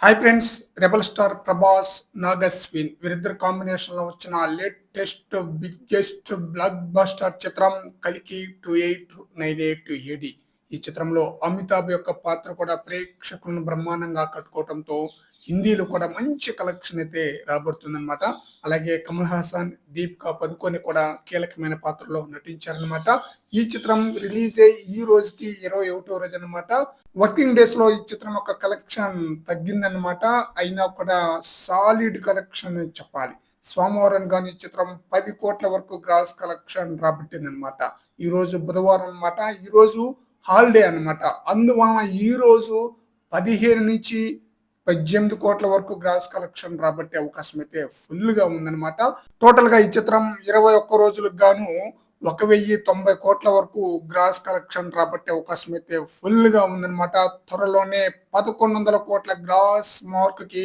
Hi friends rebel star Prabhas Nag Ashwin వీరిద్దరు కాంబినేషన్లో వచ్చిన లేటెస్ట్ బిగ్గెస్ట్ బ్లాక్ బస్టర్ చిత్రం కలికి two eight nine eight AD ఈ చిత్రంలో అమితాబ్ యొక్క పాత్ర కూడా ప్రేక్షకులను బ్రహ్మాండంగా కట్టుకోవడంతో హిందీలో కూడా మంచి కలెక్షన్ అయితే రాబడుతుందన్నమాట. అలాగే కమల్ హాసన్ దీపికా పదుకొని కూడా కీలకమైన పాత్రలో నటించారనమాట ఈ చిత్రం రిలీజ్ అయ్యి ఈ రోజుకి ఇరవై ఒకటో రోజు అనమాట వర్కింగ్ డేస్లో ఈ చిత్రం యొక్క కలెక్షన్ తగ్గిందనమాట అయినా కూడా సాలిడ్ కలెక్షన్ చెప్పాలి. సోమవారం కానీ ఈ చిత్రం పది కోట్ల వరకు గ్రాస్ కలెక్షన్ రాబట్టిందనమాట ఈ రోజు బుధవారం అనమాట ఈ రోజు హాలిడే అన్నమాట. అందువలన ఈ రోజు పదిహేను నుంచి పద్దెనిమిది కోట్ల వరకు గ్రాస్ కలెక్షన్ రాబట్టే అవకాశం అయితే ఫుల్గా ఉందన్నమాట. టోటల్గా ఈ చిత్రం ఇరవై ఒక్క రోజులకు గాను ఒక వెయ్యి తొంభై కోట్ల వరకు గ్రాస్ కలెక్షన్ రాబట్టే అవకాశం అయితే ఫుల్గా ఉందన్నమాట. త్వరలోనే పదకొండు వందల కోట్ల గ్రాస్ మార్క్కి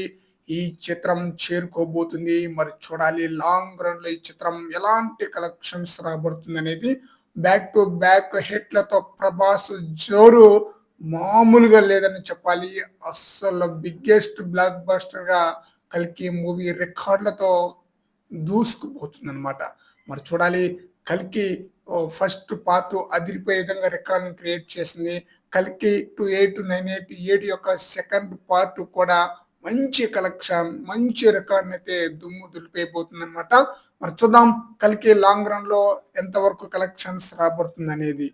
ఈ చిత్రం చేరుకోబోతుంది. మరి చూడాలి లాంగ్ రన్లో ఈ చిత్రం ఎలాంటి కలెక్షన్స్ రాబడుతుంది అనేది. బ్యాక్ టు బ్యాక్ హిట్లతో ప్రభాస్ జోరు మామూలుగా లేదని చెప్పాలి. అస్సలు బిగ్గెస్ట్ బ్లాక్ బస్టర్గా మూవీ రికార్డులతో దూసుకుపోతుంది అనమాట మరి చూడాలి కలికి ఫస్ట్ పార్ట్ అదిరిపోయే విధంగా రికార్డును క్రియేట్ చేసింది. కలికి టూ ఎయిట్ నైన్ ఎయిట్ ఏడు యొక్క సెకండ్ పార్ట్ కూడా మంచి కలెక్షన్ మంచి రికార్డ్ అయితే దుమ్ము దులిపోయిపోతుంది అనమాట మరి చూద్దాం కలికి లాంగ్ రన్లో ఎంతవరకు కలెక్షన్స్ రాబడుతుంది అనేది